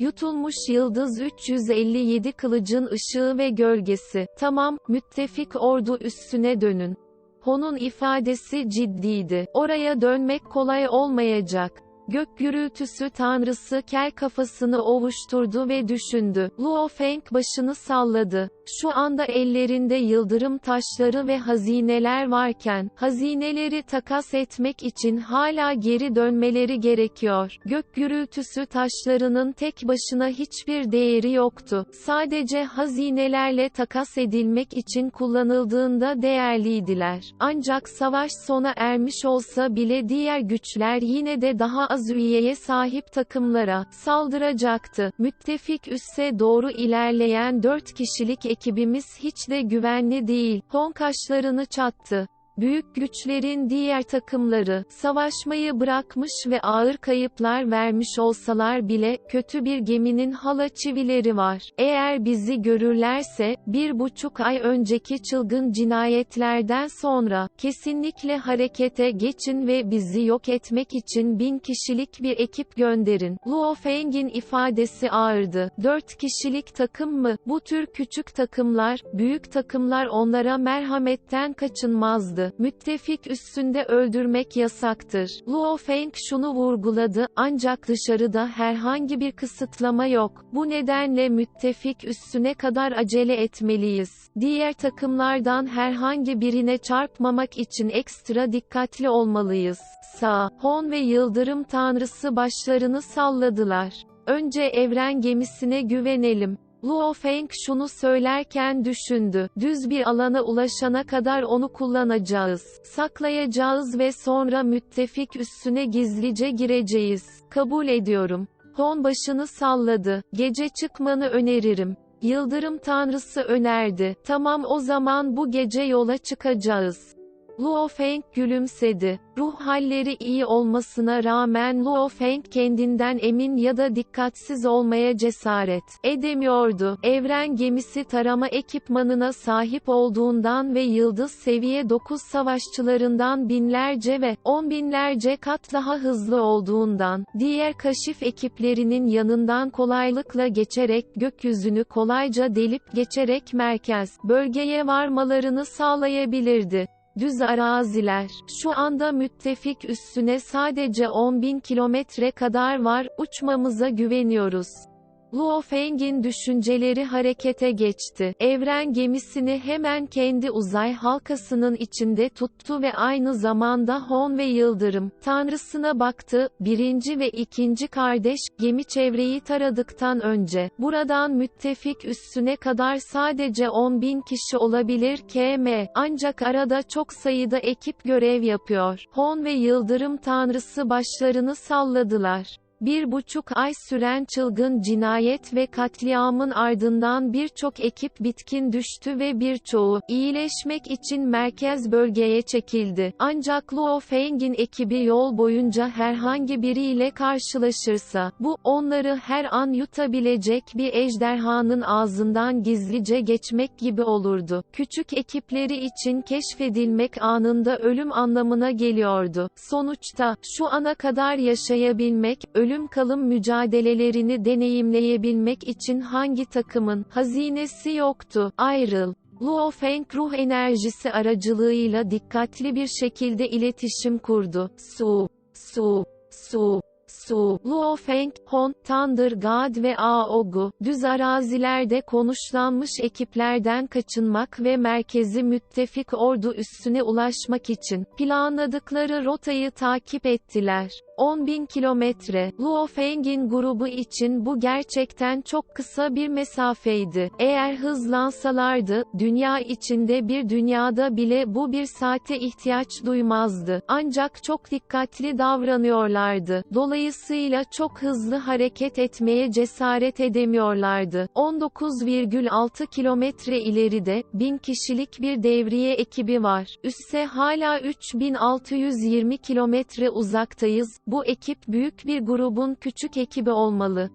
Yutulmuş yıldız 357 kılıcın ışığı ve gölgesi. Tamam, müttefik ordu üstüne dönün. Hon'un ifadesi ciddiydi. Oraya dönmek kolay olmayacak. Gök gürültüsü tanrısı kel kafasını ovuşturdu ve düşündü. Luo Feng başını salladı. Şu anda ellerinde yıldırım taşları ve hazineler varken, hazineleri takas etmek için hala geri dönmeleri gerekiyor. Gök gürültüsü taşlarının tek başına hiçbir değeri yoktu. Sadece hazinelerle takas edilmek için kullanıldığında değerliydiler. Ancak savaş sona ermiş olsa bile diğer güçler yine de daha az üyeye sahip takımlara saldıracaktı. Müttefik üsse doğru ilerleyen 4 kişilik ekibimiz hiç de güvenli değil. Hon kaşlarını çattı. Büyük güçlerin diğer takımları, savaşmayı bırakmış ve ağır kayıplar vermiş olsalar bile, kötü bir geminin hala çivileri var. Eğer bizi görürlerse, bir buçuk ay önceki çılgın cinayetlerden sonra, kesinlikle harekete geçin ve bizi yok etmek için bin kişilik bir ekip gönderin. Luo Feng'in ifadesi ağırdı. Dört kişilik takım mı? Bu tür küçük takımlar, büyük takımlar onlara merhametten kaçınmazdı müttefik üstünde öldürmek yasaktır. Luo Feng şunu vurguladı, ancak dışarıda herhangi bir kısıtlama yok. Bu nedenle müttefik üstüne kadar acele etmeliyiz. Diğer takımlardan herhangi birine çarpmamak için ekstra dikkatli olmalıyız. Sa, Hon ve Yıldırım Tanrısı başlarını salladılar. Önce evren gemisine güvenelim. Luo Feng şunu söylerken düşündü. Düz bir alana ulaşana kadar onu kullanacağız. Saklayacağız ve sonra müttefik üstüne gizlice gireceğiz. Kabul ediyorum. Hon başını salladı. Gece çıkmanı öneririm. Yıldırım tanrısı önerdi. Tamam o zaman bu gece yola çıkacağız. Luo Feng gülümsedi. Ruh halleri iyi olmasına rağmen Luo Feng kendinden emin ya da dikkatsiz olmaya cesaret edemiyordu. Evren gemisi tarama ekipmanına sahip olduğundan ve yıldız seviye 9 savaşçılarından binlerce ve on binlerce kat daha hızlı olduğundan, diğer kaşif ekiplerinin yanından kolaylıkla geçerek gökyüzünü kolayca delip geçerek merkez, bölgeye varmalarını sağlayabilirdi. Düz araziler, şu anda müttefik üstüne sadece 10 bin kilometre kadar var, uçmamıza güveniyoruz. Luo Feng'in düşünceleri harekete geçti. Evren gemisini hemen kendi uzay halkasının içinde tuttu ve aynı zamanda Hon ve Yıldırım, tanrısına baktı, birinci ve ikinci kardeş, gemi çevreyi taradıktan önce, buradan müttefik üstüne kadar sadece 10 bin kişi olabilir KM, ancak arada çok sayıda ekip görev yapıyor. Hon ve Yıldırım tanrısı başlarını salladılar. Bir buçuk ay süren çılgın cinayet ve katliamın ardından birçok ekip bitkin düştü ve birçoğu, iyileşmek için merkez bölgeye çekildi. Ancak Luo Feng'in ekibi yol boyunca herhangi biriyle karşılaşırsa, bu, onları her an yutabilecek bir ejderhanın ağzından gizlice geçmek gibi olurdu. Küçük ekipleri için keşfedilmek anında ölüm anlamına geliyordu. Sonuçta, şu ana kadar yaşayabilmek, ölüm ölüm kalım mücadelelerini deneyimleyebilmek için hangi takımın hazinesi yoktu? Ayrıl. Luo Feng ruh enerjisi aracılığıyla dikkatli bir şekilde iletişim kurdu. Su, su, su, Su, Luo Feng, Hon, Thunder God ve Aogu, düz arazilerde konuşlanmış ekiplerden kaçınmak ve merkezi müttefik ordu üstüne ulaşmak için, planladıkları rotayı takip ettiler. 10.000 kilometre, Luo Feng'in grubu için bu gerçekten çok kısa bir mesafeydi. Eğer hızlansalardı, dünya içinde bir dünyada bile bu bir saate ihtiyaç duymazdı. Ancak çok dikkatli davranıyorlardı. Dolayısıyla çok hızlı hareket etmeye cesaret edemiyorlardı. 19,6 kilometre ileride, 1000 kişilik bir devriye ekibi var. Üsse hala 3620 kilometre uzaktayız, bu ekip büyük bir grubun küçük ekibi olmalı.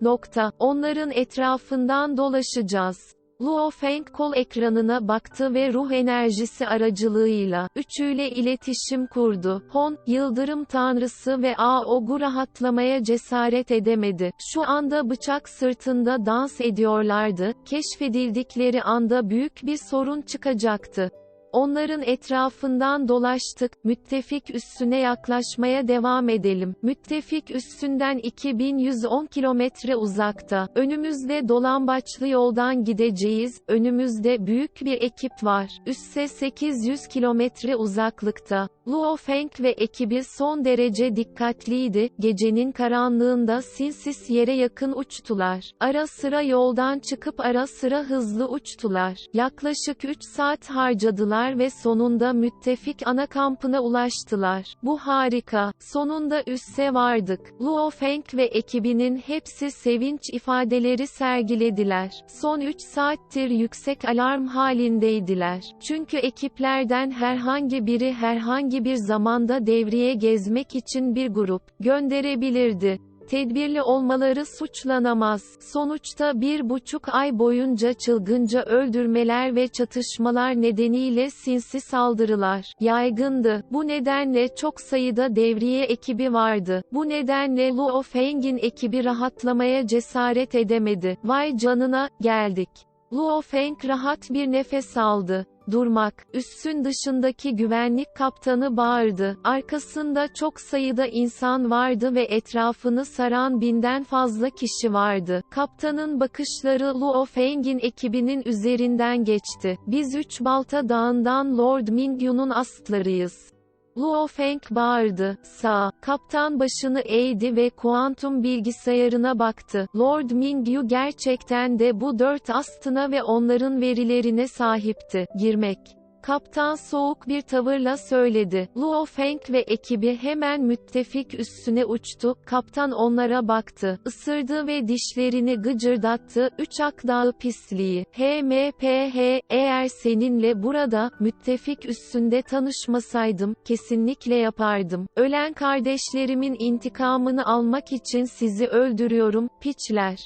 Nokta. Onların etrafından dolaşacağız. Luo Feng kol ekranına baktı ve ruh enerjisi aracılığıyla, üçüyle iletişim kurdu. Hon, yıldırım tanrısı ve Aog'u rahatlamaya cesaret edemedi. Şu anda bıçak sırtında dans ediyorlardı, keşfedildikleri anda büyük bir sorun çıkacaktı. Onların etrafından dolaştık, müttefik üssüne yaklaşmaya devam edelim. Müttefik üssünden 2110 kilometre uzakta. Önümüzde dolambaçlı yoldan gideceğiz, önümüzde büyük bir ekip var. Üsse 800 kilometre uzaklıkta. Luo Feng ve ekibi son derece dikkatliydi, gecenin karanlığında sinsis yere yakın uçtular. Ara sıra yoldan çıkıp ara sıra hızlı uçtular. Yaklaşık 3 saat harcadılar ve sonunda müttefik ana kampına ulaştılar. Bu harika, sonunda üsse vardık. Luo Feng ve ekibinin hepsi sevinç ifadeleri sergilediler. Son 3 saattir yüksek alarm halindeydiler. Çünkü ekiplerden herhangi biri herhangi bir zamanda devriye gezmek için bir grup gönderebilirdi tedbirli olmaları suçlanamaz. Sonuçta bir buçuk ay boyunca çılgınca öldürmeler ve çatışmalar nedeniyle sinsi saldırılar yaygındı. Bu nedenle çok sayıda devriye ekibi vardı. Bu nedenle Luo Feng'in ekibi rahatlamaya cesaret edemedi. Vay canına, geldik. Luo Feng rahat bir nefes aldı durmak, üssün dışındaki güvenlik kaptanı bağırdı. Arkasında çok sayıda insan vardı ve etrafını saran binden fazla kişi vardı. Kaptanın bakışları Luo Feng'in ekibinin üzerinden geçti. Biz Üç Balta Dağı'ndan Lord Mingyu'nun astlarıyız. Luo Feng bağırdı. Sağ. Kaptan başını eğdi ve kuantum bilgisayarına baktı. Lord Mingyu gerçekten de bu dört astına ve onların verilerine sahipti. Girmek. Kaptan soğuk bir tavırla söyledi. Luo Feng ve ekibi hemen müttefik üstüne uçtu. Kaptan onlara baktı. Isırdı ve dişlerini gıcırdattı. Üç akdağı pisliği. HMPH, eğer seninle burada, müttefik üstünde tanışmasaydım, kesinlikle yapardım. Ölen kardeşlerimin intikamını almak için sizi öldürüyorum, piçler.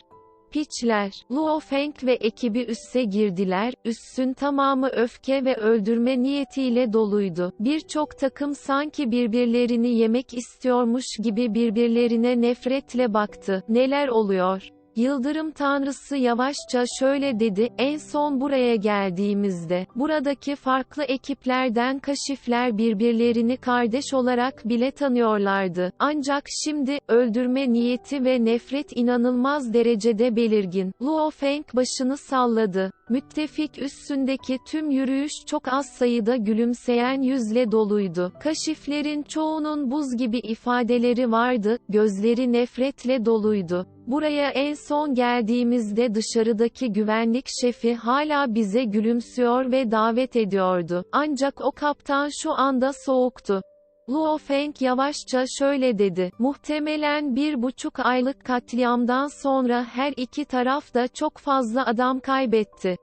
Piçler, Luo Feng ve ekibi üsse girdiler, üssün tamamı öfke ve öldürme niyetiyle doluydu. Birçok takım sanki birbirlerini yemek istiyormuş gibi birbirlerine nefretle baktı. Neler oluyor? Yıldırım tanrısı yavaşça şöyle dedi, en son buraya geldiğimizde, buradaki farklı ekiplerden kaşifler birbirlerini kardeş olarak bile tanıyorlardı. Ancak şimdi, öldürme niyeti ve nefret inanılmaz derecede belirgin. Luo Feng başını salladı. Müttefik üstündeki tüm yürüyüş çok az sayıda gülümseyen yüzle doluydu. Kaşiflerin çoğunun buz gibi ifadeleri vardı, gözleri nefretle doluydu. Buraya en son geldiğimizde dışarıdaki güvenlik şefi hala bize gülümsüyor ve davet ediyordu. Ancak o kaptan şu anda soğuktu. Luo Feng yavaşça şöyle dedi, muhtemelen bir buçuk aylık katliamdan sonra her iki taraf da çok fazla adam kaybetti.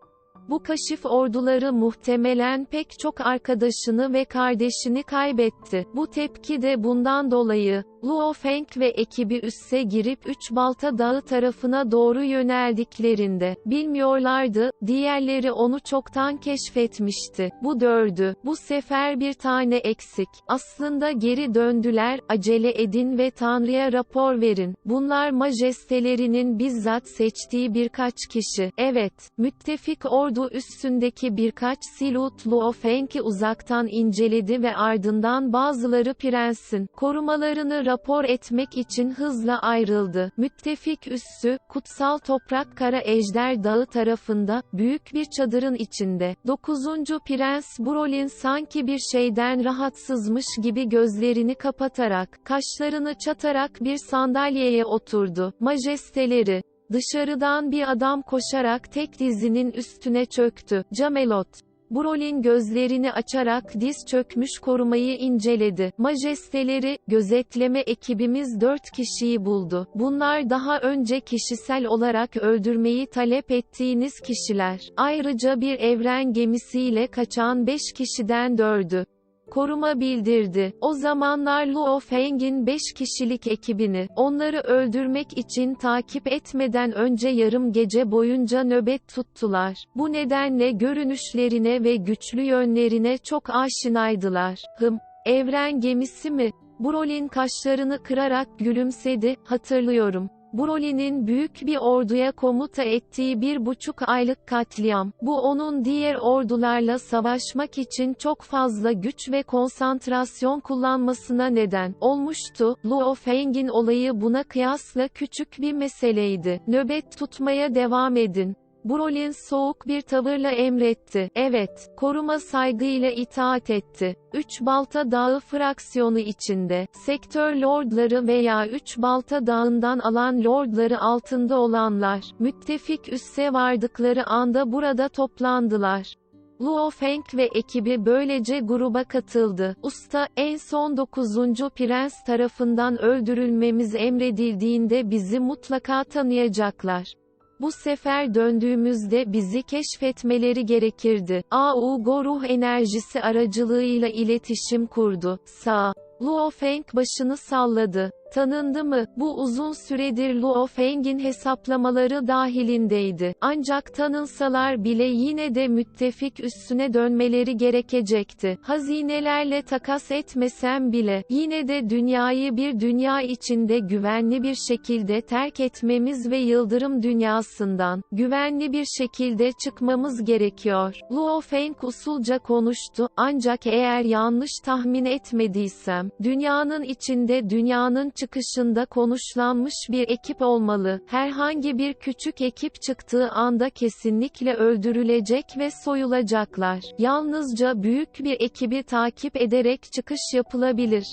Bu kaşif orduları muhtemelen pek çok arkadaşını ve kardeşini kaybetti. Bu tepki de bundan dolayı, Luo Feng ve ekibi üsse girip Üç Balta Dağı tarafına doğru yöneldiklerinde, bilmiyorlardı, diğerleri onu çoktan keşfetmişti. Bu dördü, bu sefer bir tane eksik. Aslında geri döndüler, acele edin ve Tanrı'ya rapor verin. Bunlar majestelerinin bizzat seçtiği birkaç kişi. Evet, müttefik ordu üstündeki birkaç silut Luo Feng'i uzaktan inceledi ve ardından bazıları prensin, korumalarını rapor etmek için hızla ayrıldı. Müttefik üssü, kutsal toprak Kara Ejder Dağı tarafında, büyük bir çadırın içinde. 9. Prens Brolin sanki bir şeyden rahatsızmış gibi gözlerini kapatarak, kaşlarını çatarak bir sandalyeye oturdu. Majesteleri, Dışarıdan bir adam koşarak tek dizinin üstüne çöktü. Camelot. Brolin gözlerini açarak diz çökmüş korumayı inceledi. Majesteleri, gözetleme ekibimiz dört kişiyi buldu. Bunlar daha önce kişisel olarak öldürmeyi talep ettiğiniz kişiler. Ayrıca bir evren gemisiyle kaçan beş kişiden dördü. Koruma bildirdi. O zamanlar Luo Feng'in 5 kişilik ekibini, onları öldürmek için takip etmeden önce yarım gece boyunca nöbet tuttular. Bu nedenle görünüşlerine ve güçlü yönlerine çok aşinaydılar. Hım, evren gemisi mi? Brolin kaşlarını kırarak gülümsedi, hatırlıyorum. Brolin'in büyük bir orduya komuta ettiği bir buçuk aylık katliam, bu onun diğer ordularla savaşmak için çok fazla güç ve konsantrasyon kullanmasına neden olmuştu. Luo Feng'in olayı buna kıyasla küçük bir meseleydi. Nöbet tutmaya devam edin. Brolin soğuk bir tavırla emretti. Evet, koruma saygıyla itaat etti. Üç Balta Dağı fraksiyonu içinde, sektör lordları veya Üç Balta Dağı'ndan alan lordları altında olanlar, müttefik üsse vardıkları anda burada toplandılar. Luo Feng ve ekibi böylece gruba katıldı. Usta, en son 9. prens tarafından öldürülmemiz emredildiğinde bizi mutlaka tanıyacaklar. Bu sefer döndüğümüzde bizi keşfetmeleri gerekirdi. Augo ruh enerjisi aracılığıyla iletişim kurdu. Sağ. Luo Feng başını salladı. Tanındı mı? Bu uzun süredir Luo Feng'in hesaplamaları dahilindeydi. Ancak tanınsalar bile yine de müttefik üstüne dönmeleri gerekecekti. Hazinelerle takas etmesem bile, yine de dünyayı bir dünya içinde güvenli bir şekilde terk etmemiz ve yıldırım dünyasından, güvenli bir şekilde çıkmamız gerekiyor. Luo Feng usulca konuştu, ancak eğer yanlış tahmin etmediysem, dünyanın içinde dünyanın çıkışında konuşlanmış bir ekip olmalı. Herhangi bir küçük ekip çıktığı anda kesinlikle öldürülecek ve soyulacaklar. Yalnızca büyük bir ekibi takip ederek çıkış yapılabilir.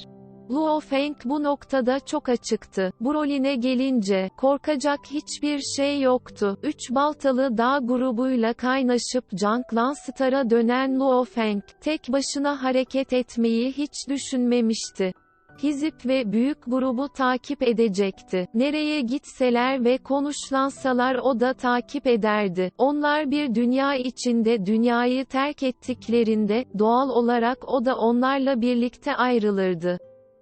Luo Feng bu noktada çok açıktı. Brolin'e gelince, korkacak hiçbir şey yoktu. Üç baltalı dağ grubuyla kaynaşıp Janglan Star'a dönen Luo Feng, tek başına hareket etmeyi hiç düşünmemişti. Hizip ve büyük grubu takip edecekti. Nereye gitseler ve konuşlansalar o da takip ederdi. Onlar bir dünya içinde dünyayı terk ettiklerinde, doğal olarak o da onlarla birlikte ayrılırdı.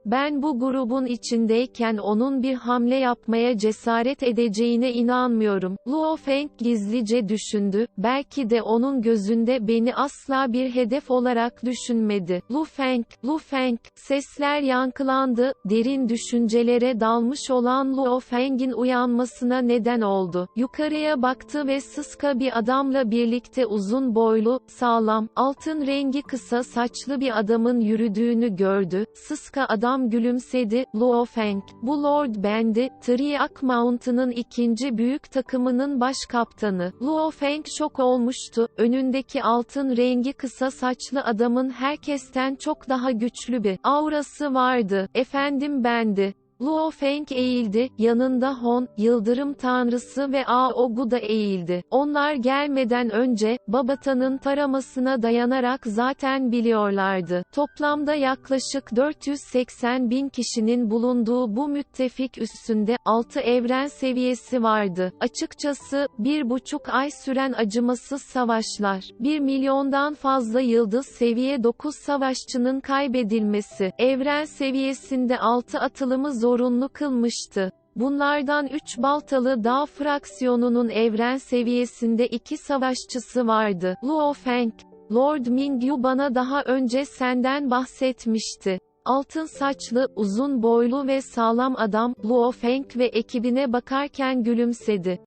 Ben bu grubun içindeyken onun bir hamle yapmaya cesaret edeceğine inanmıyorum. Luo Feng gizlice düşündü, belki de onun gözünde beni asla bir hedef olarak düşünmedi. Lu Feng, Lu Feng, sesler yankılandı, derin düşüncelere dalmış olan Luo Feng'in uyanmasına neden oldu. Yukarıya baktı ve sıska bir adamla birlikte uzun boylu, sağlam, altın rengi kısa saçlı bir adamın yürüdüğünü gördü. Sıska adam adam gülümsedi, Luo Feng, bu Lord Bendi, Triak Mountain'ın ikinci büyük takımının baş kaptanı. Luo Feng şok olmuştu, önündeki altın rengi kısa saçlı adamın herkesten çok daha güçlü bir aurası vardı. Efendim Bendi. Luo Feng eğildi, yanında Hon, yıldırım tanrısı ve Aogu da eğildi. Onlar gelmeden önce, Babata'nın taramasına dayanarak zaten biliyorlardı. Toplamda yaklaşık 480 bin kişinin bulunduğu bu müttefik üstünde, 6 evren seviyesi vardı. Açıkçası, bir buçuk ay süren acımasız savaşlar, 1 milyondan fazla yıldız seviye 9 savaşçının kaybedilmesi, evren seviyesinde 6 atılımı zorunlu kılmıştı. Bunlardan 3 Baltalı Dağ fraksiyonunun evren seviyesinde 2 savaşçısı vardı. Luo Feng, Lord Mingyu bana daha önce senden bahsetmişti. Altın saçlı, uzun boylu ve sağlam adam, Luo Feng ve ekibine bakarken gülümsedi.